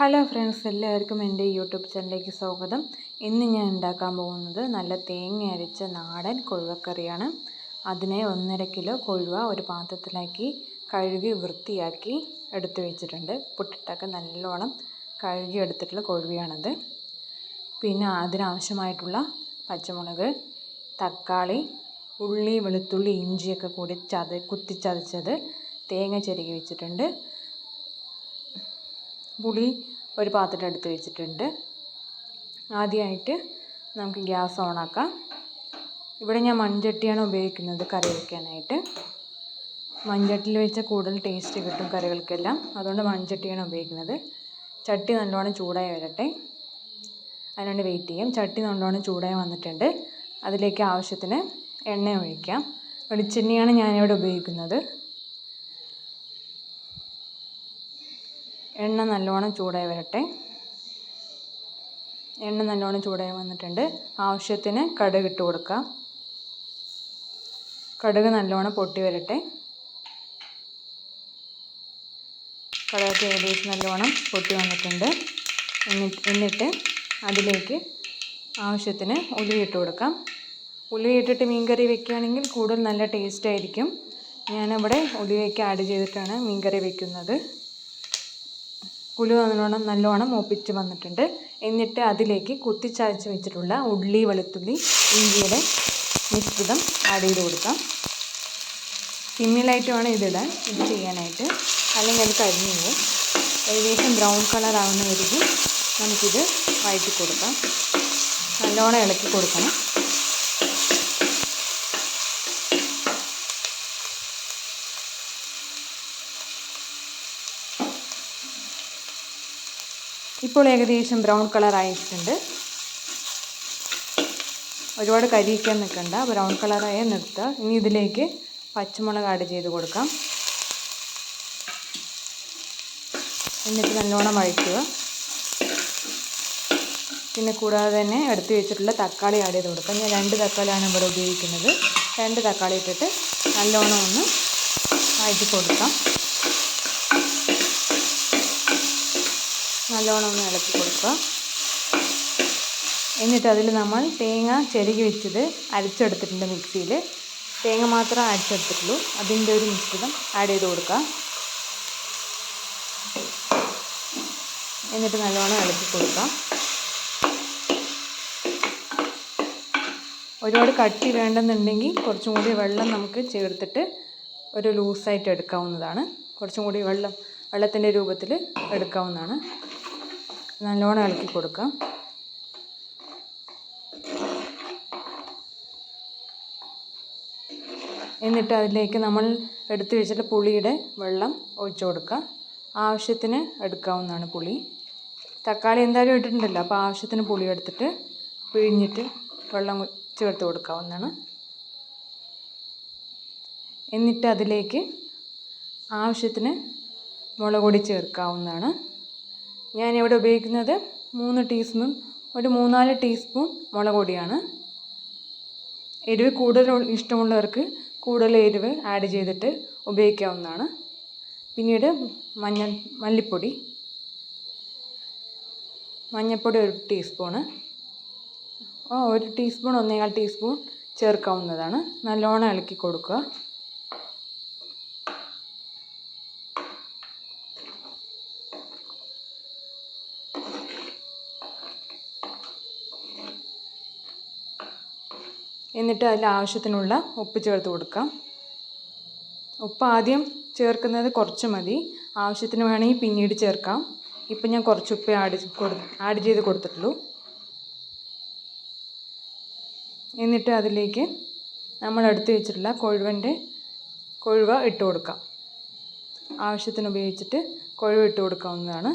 Hello friends എല്ലാവർക്കും എന്റെ YouTube ചാനലിലേക്ക് സ്വാഗതം. ഇന്ന് ഞാൻ ഉണ്ടാക്കാൻ പോകുന്നത് നല്ല തേങ്ങ അരച്ച നാടൻ കൊഴുവക്കറിയാണ്. അതിനെ ഒന്നര കിലോ കൊഴുവ ഒരു പാത്രത്തിലാക്കി കഴുകി വൃത്തിയാക്കി എടുത്തു വെച്ചിട്ടുണ്ട്. പുട്ടിട്ടൊക്കെ നല്ലോണം കഴുകി എടുത്തിട്ടുള്ള കൊഴുവയാണത്. പിന്നെ അതിനാവശ്യമായിട്ടുള്ള പച്ചമുളക് തക്കാളി ഉള്ളി വെളുത്തുള്ളി ഇഞ്ചിയൊക്കെ കൂടി ചത കുത്തിച്ചതച്ചത് തേങ്ങ ചെരുകി വെച്ചിട്ടുണ്ട്. പുളി ഒരു പാത്രം എടുത്ത് വെച്ചിട്ടുണ്ട്. ആദ്യമായിട്ട് നമുക്ക് ഗ്യാസ് ഓണാക്കാം ഇവിടെ ഞാൻ മൺചട്ടിയാണ് ഉപയോഗിക്കുന്നത് കറി വയ്ക്കാനായിട്ട് മൺചട്ടിയിൽ വെച്ചാൽ കൂടുതൽ ടേസ്റ്റ് കിട്ടും കറികൾക്കെല്ലാം. അതുകൊണ്ട് മൺചട്ടിയാണ് ഉപയോഗിക്കുന്നത്. ചട്ടി നല്ലോണം ചൂടായി വരട്ടെ. അതിനുവേണ്ടി വെയിറ്റ് ചെയ്യാം. ചട്ടി നല്ലോണം ചൂടായി വന്നിട്ടുണ്ട്. അതിലേക്ക് ആവശ്യത്തിന് എണ്ണ ഒഴിക്കാം. വെളിച്ചെണ്ണയാണ് ഞാനിവിടെ ഉപയോഗിക്കുന്നത്. എണ്ണ നല്ലോണം ചൂടായി വരട്ടെ. എണ്ണ നല്ലോണം ചൂടായി വന്നിട്ടുണ്ട്. ആവശ്യത്തിന് കടുക് ഇട്ട് കൊടുക്കാം കടുക് നല്ലോണം പൊട്ടി വരട്ടെ. കടുക് ഏകദേശം നല്ലോണം പൊട്ടി വന്നിട്ടുണ്ട്. എന്നിട്ട് അതിലേക്ക് ആവശ്യത്തിന് ഉലുവ ഇട്ട് കൊടുക്കാം. ഉലുവ ഇട്ടിട്ട് മീൻകറി വെക്കുകയാണെങ്കിൽ കൂടുതൽ നല്ല ടേസ്റ്റ് ആയിരിക്കും. ഞാനിവിടെ ഉലുവയ്ക്ക് ആഡ് ചെയ്തിട്ടാണ് മീൻകറി വെക്കുന്നത്. ഉലുവ നല്ലോണം നല്ലോണം മൂപ്പിച്ച് വന്നിട്ടുണ്ട്. എന്നിട്ട് അതിലേക്ക് കുത്തിച്ചതച്ച് വെച്ചിട്ടുള്ള ഉള്ളി വെളുത്തുള്ളി ഇഞ്ചിയുടെ മിശ്രിതം ആഡ് ചെയ്ത് കൊടുക്കാം. സിമ്മിലായിട്ട് വേണം ഇതിടാൻ ഇത് ചെയ്യാനായിട്ട്. അല്ലെങ്കിൽ അത് കരിഞ്ഞു പോകും. ഏകദേശം ബ്രൗൺ കളർ രീതിയിൽ നമുക്കിത് വഴറ്റി കൊടുക്കാം. നല്ലോണം ഇളക്കി കൊടുക്കണം. ഇപ്പോൾ ഏകദേശം ബ്രൗൺ കളർ ആയിട്ടുണ്ട്. ഒരുപാട് കരിയിക്കാൻ നിൽക്കണ്ട. ബ്രൗൺ കളറായ നിർത്തുക. ഇനി ഇതിലേക്ക് പച്ചമുളക് ആഡ് ചെയ്ത് കൊടുക്കാം. എന്നിട്ട് നല്ലോണം വഴറ്റുക. പിന്നെ കൂടാതെ തന്നെ എടുത്ത് വെച്ചിട്ടുള്ള തക്കാളി ആഡ് ചെയ്ത് കൊടുക്കാം. ഞാൻ രണ്ട് തക്കാളിയാണ് ഇവിടെ ഉപയോഗിക്കുന്നത്. രണ്ട് തക്കാളി ഇട്ടിട്ട് നല്ലോണം ഒന്ന് വഴറ്റി കൊടുക്കാം. നല്ലോണം ഒന്ന് ഇളക്കി കൊടുക്കുക. എന്നിട്ട് അതിൽ നമ്മൾ തേങ്ങ ചെരുകി വെച്ചത് അരച്ചെടുത്തിട്ടുണ്ട് മിക്സിയിൽ. തേങ്ങ മാത്രം അരച്ചെടുത്തിട്ടുള്ളൂ. അതിന്റെ ഒരു മിശ്രിതം ആഡ് ചെയ്ത് കൊടുക്കുക. എന്നിട്ട് നല്ലോണം ഇളക്കി കൊടുക്കുക. ഒരുപാട് കട്ടി വേണ്ടെന്നുണ്ടെങ്കിൽ കുറച്ചും കൂടി വെള്ളം നമുക്ക് ചേർത്തിട്ട് ഒരു ലൂസായിട്ട് എടുക്കാവുന്നതാണ്. കുറച്ചും കൂടി വെള്ളം വെള്ളത്തിന്റെ രൂപത്തിൽ എടുക്കാവുന്നതാണ്. നല്ലോണം ഇളക്കി കൊടുക്കാം. എന്നിട്ട് അതിലേക്ക് നമ്മൾ എടുത്തു വെച്ചിട്ട് പുളിയുടെ വെള്ളം ഒഴിച്ചു കൊടുക്കുക. ആവശ്യത്തിന് എടുക്കാവുന്നതാണ് പുളി. തക്കാളി എന്തായാലും ഇട്ടിട്ടുണ്ടല്ലോ അപ്പോൾ ആവശ്യത്തിന് പുളി എടുത്തിട്ട് പിഴിഞ്ഞിട്ട് വെള്ളം ചേർത്ത് കൊടുക്കാവുന്നതാണ്. എന്നിട്ട് അതിലേക്ക് ആവശ്യത്തിന് മുളക് പൊടി ചേർക്കാവുന്നതാണ്. ഞാനിവിടെ ഉപയോഗിക്കുന്നത് മൂന്ന് ടീസ്പൂൺ ഒരു മൂന്നാൽ ടീസ്പൂൺ മുളക് പൊടിയാണ്. എരിവ് കൂടുതൽ ഇഷ്ടമുള്ളവർക്ക് കൂടുതൽ എരിവ് ആഡ് ചെയ്തിട്ട് ഉപയോഗിക്കാവുന്നതാണ്. പിന്നീട് മഞ്ഞ മല്ലിപ്പൊടി. മഞ്ഞൾപ്പൊടി ഒരു ടീസ്പൂണ്. ഒരു ടീസ്പൂൺ ഒന്നേകാൽ ടീസ്പൂൺ ചേർക്കാവുന്നതാണ്. നല്ലോണം ഇളക്കി കൊടുക്കുക. എന്നിട്ട് അതിൽ ആവശ്യത്തിനുള്ള ഉപ്പ് ചേർത്ത് കൊടുക്കാം. ഉപ്പ് ആദ്യം ചേർക്കുന്നത് കുറച്ച് മതി. ആവശ്യത്തിന് വേണമെങ്കിൽ പിന്നീട് ചേർക്കാം. ഇപ്പം ഞാൻ കുറച്ച് ഉപ്പ് ആഡ് കൊടു ആഡ് ചെയ്ത് കൊടുത്തിട്ടുള്ളൂ. എന്നിട്ട് അതിലേക്ക് നമ്മൾ എടുത്ത് വെച്ചിട്ടുള്ള കൊഴുവന്റെ കൊഴുവ ഇട്ട് കൊടുക്കാം. ആവശ്യത്തിന് ഉപയോഗിച്ചിട്ട് കൊഴുവ ഇട്ട് കൊടുക്കാവുന്നതാണ്.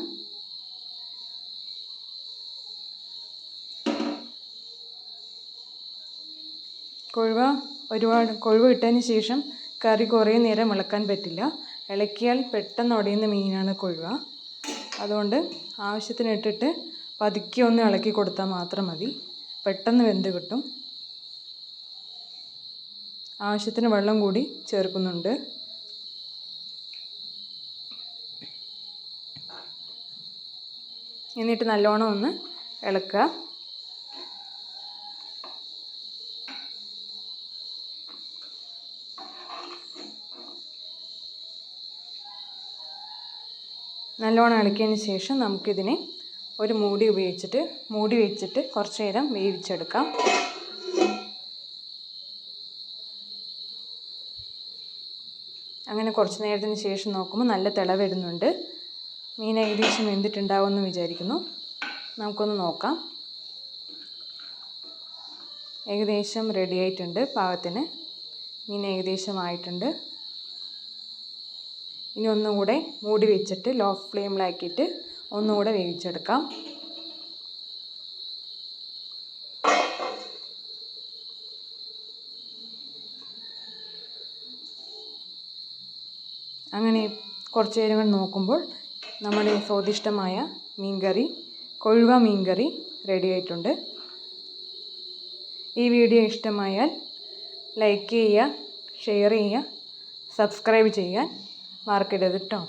കൊഴുവ ഒരുപാട് കൊഴുവ ഇട്ടതിന് ശേഷം കറി കുറേ നേരം ഇളക്കാൻ പറ്റില്ല. ഇളക്കിയാൽ പെട്ടെന്ന് ഉടയുന്ന മീനാണ് കൊഴുവ. അതുകൊണ്ട് ആവശ്യത്തിന് ഇട്ടിട്ട് പതുക്കി ഒന്ന് ഇളക്കി കൊടുത്താൽ മാത്രം മതി. പെട്ടെന്ന് വെന്ത് കിട്ടും. ആവശ്യത്തിന് വെള്ളം കൂടി ചേർക്കുന്നുണ്ട്. എന്നിട്ട് നല്ലോണം ഒന്ന് ഇളക്കുക. നല്ലോണം ഇളക്കിയതിന് ശേഷം നമുക്കിതിനെ ഒരു മൂടി ഉപയോഗിച്ചിട്ട് മൂടി വെച്ചിട്ട് കുറച്ച് നേരം വേവിച്ചെടുക്കാം. അങ്ങനെ കുറച്ച് നേരത്തിന് ശേഷം നോക്കുമ്പോൾ നല്ല തിള വരുന്നുണ്ട്. മീൻ ഏകദേശം വെന്തിട്ടുണ്ടാവുമെന്ന് വിചാരിക്കുന്നു. നമുക്കൊന്ന് നോക്കാം. ഏകദേശം റെഡി ആയിട്ടുണ്ട്. പാകത്തിന് മീൻ ഏകദേശം ആയിട്ടുണ്ട്. ഇനി ഒന്നുകൂടെ മൂടി വെച്ചിട്ട് ലോ ഫ്ലെയിമിലാക്കിയിട്ട് ഒന്നുകൂടെ വേവിച്ചെടുക്കാം. അങ്ങനെ കുറച്ച് നേരം കൂടി നോക്കുമ്പോൾ നമ്മുടെ സ്വാദിഷ്ടമായ മീൻകറി കൊഴുവ മീൻകറി റെഡി ആയിട്ടുണ്ട്. ഈ വീഡിയോ ഇഷ്ടമായാൽ ലൈക്ക് ചെയ്യുക ഷെയർ ചെയ്യുക സബ്സ്ക്രൈബ് ചെയ്യാൻ മറക്കരുത് കേട്ടോ